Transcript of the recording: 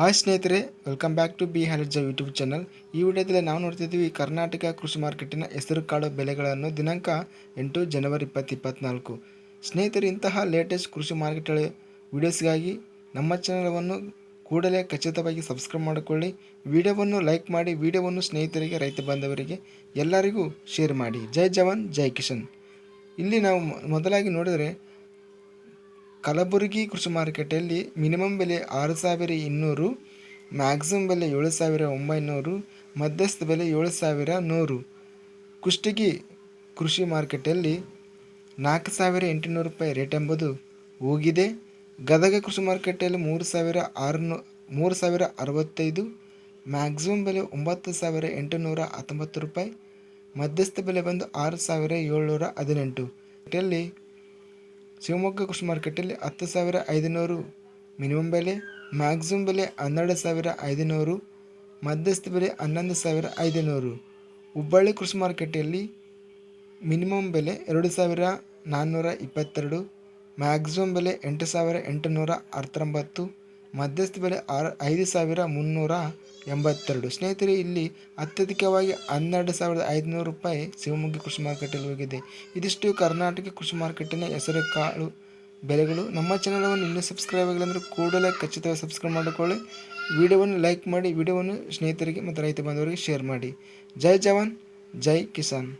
Hi ಸ್ನೇಹಿತರೆ welcome back to B ಹ್ಯಾಲೆಟ್ಜ YouTube channel ಈ ವಿಡಿಯೋದಲ್ಲಿ ನಾವು ನೋಡ್ತಿದ್ದೀವಿ ಕರ್ನಾಟಕ ಕೃಷಿ ಮಾರ್ಕೆಟಿನ ಹೆಸರು ಕಾಳು ಬೆಲೆಗಳನ್ನು ದಿನಾಂಕ ಎಂಟು ಜನವರಿ ಇಪ್ಪತ್ತು ಇಪ್ಪತ್ತ್ನಾಲ್ಕು ಸ್ನೇಹಿತರೆ, ಇಂತಹ ಲೇಟೆಸ್ಟ್ ಕೃಷಿ ಮಾರ್ಕೆಟ್ಗಳ ವಿಡಿಯೋಸ್ಗಾಗಿ ನಮ್ಮ ಚಾನಲವನ್ನು ಕೂಡಲೇ ಖಚಿತವಾಗಿ ಸಬ್ಸ್ಕ್ರೈಬ್ ಮಾಡಿಕೊಳ್ಳಿ. ವಿಡಿಯೋವನ್ನು ಲೈಕ್ ಮಾಡಿ, ವಿಡಿಯೋವನ್ನು ಸ್ನೇಹಿತರಿಗೆ, ರೈತ ಬಾಂಧವರಿಗೆ ಎಲ್ಲರಿಗೂ ಶೇರ್ ಮಾಡಿ. ಜೈ ಜವಾನ್, ಜೈ ಕಿಶನ್ ಇಲ್ಲಿ ನಾವು ಮೊದಲಾಗಿ ನೋಡಿದರೆ ಕಲಬುರಗಿ ಕೃಷಿ ಮಾರುಕಟ್ಟೆಯಲ್ಲಿ ಮಿನಿಮಮ್ ಬೆಲೆ ಆರು ಸಾವಿರ ಇನ್ನೂರು, ಮ್ಯಾಕ್ಸಿಮಮ್ ಬೆಲೆ ಏಳು ಸಾವಿರ ಒಂಬೈನೂರು, ಮಧ್ಯಸ್ಥ ಬೆಲೆ ಏಳು ಸಾವಿರ ನೂರು. ಕುಷ್ಟಗಿ ಕೃಷಿ ಮಾರುಕಟ್ಟೆಯಲ್ಲಿ ನಾಲ್ಕು ಸಾವಿರ ಎಂಟುನೂರು ರೂಪಾಯಿ ರೇಟ್ ಎಂಬುದು ಹೋಗಿದೆ ಗದಗ ಕೃಷಿ ಮಾರುಕಟ್ಟೆಯಲ್ಲಿ ಮೂರು ಸಾವಿರ ಆರುನೂ, ಮೂರು ಸಾವಿರ ಅರವತ್ತೈದು, ಮ್ಯಾಕ್ಸಿಮಮ್ ಬೆಲೆ ಒಂಬತ್ತು ಸಾವಿರ ಎಂಟುನೂರ ಹತ್ತೊಂಬತ್ತು ರೂಪಾಯಿ, ಮಧ್ಯಸ್ಥ ಬೆಲೆ ಬಂದು ಆರು ಸಾವಿರ ಏಳ್ನೂರ ಹದಿನೆಂಟು. ಮಾರ್ಕೆಟಲ್ಲಿ ಶಿವಮೊಗ್ಗ ಕೃಷಿ ಮಾರ್ಕೆಟಲ್ಲಿ ಹತ್ತು ಸಾವಿರ ಐದುನೂರು ಮಿನಿಮಮ್ ಬೆಲೆ ಮ್ಯಾಕ್ಸಿಮಮ್ ಬೆಲೆ ಹನ್ನೆರಡು ಸಾವಿರ ಐದುನೂರು, ಮಧ್ಯಸ್ಥ ಬೆಲೆ ಹನ್ನೊಂದು ಸಾವಿರ ಐದುನೂರು. ಹುಬ್ಬಳ್ಳಿ ಕೃಷಿ ಮಾರ್ಕೆಟಲ್ಲಿ ಮಿನಿಮಮ್ ಬೆಲೆ ಎರಡು ಸಾವಿರ ನಾನ್ನೂರ ಇಪ್ಪತ್ತೆರಡು ಮ್ಯಾಕ್ಸಿಮಮ್ ಬೆಲೆ ಎಂಟು ಸಾವಿರ ಎಂಟುನೂರ ಹತ್ತೊಂಬತ್ತು ಮಧ್ಯಸ್ಥ ಬೆಲೆ ಆರು ಐದು ಸಾವಿರ ಮುನ್ನೂರ ಎಂಬತ್ತೆರಡು. ಸ್ನೇಹಿತರೆ, ಇಲ್ಲಿ ಅತ್ಯಧಿಕವಾಗಿ ಹನ್ನೆರಡು ಸಾವಿರದ ಐದುನೂರು ರೂಪಾಯಿ ಶಿವಮೊಗ್ಗ ಕೃಷಿ ಮಾರ್ಕೆಟಲ್ಲಿ ಹೋಗಿದೆ. ಇದಿಷ್ಟು ಕರ್ನಾಟಕ ಕೃಷಿ ಮಾರ್ಕೆಟಿನ ಹೆಸರು ಕಾಳು ಬೆಲೆಗಳು. ನಮ್ಮ ಚಾನಲನ್ನು ಇನ್ನೂ ಸಬ್ಸ್ಕ್ರೈಬ್ ಆಗಿಲ್ಲ ಅಂದರೆ ಕೂಡಲೇ ಖಚಿತವಾಗಿ ಸಬ್ಸ್ಕ್ರೈಬ್ ಮಾಡಿಕೊಳ್ಳಿ. ವಿಡಿಯೋವನ್ನು ಲೈಕ್ ಮಾಡಿ, ವಿಡಿಯೋವನ್ನು ಸ್ನೇಹಿತರಿಗೆ ಮತ್ತು ರೈತ ಬಾಂಧವರಿಗೆ ಶೇರ್ ಮಾಡಿ. ಜೈ ಜವಾನ್, ಜೈ ಕಿಸಾನ್.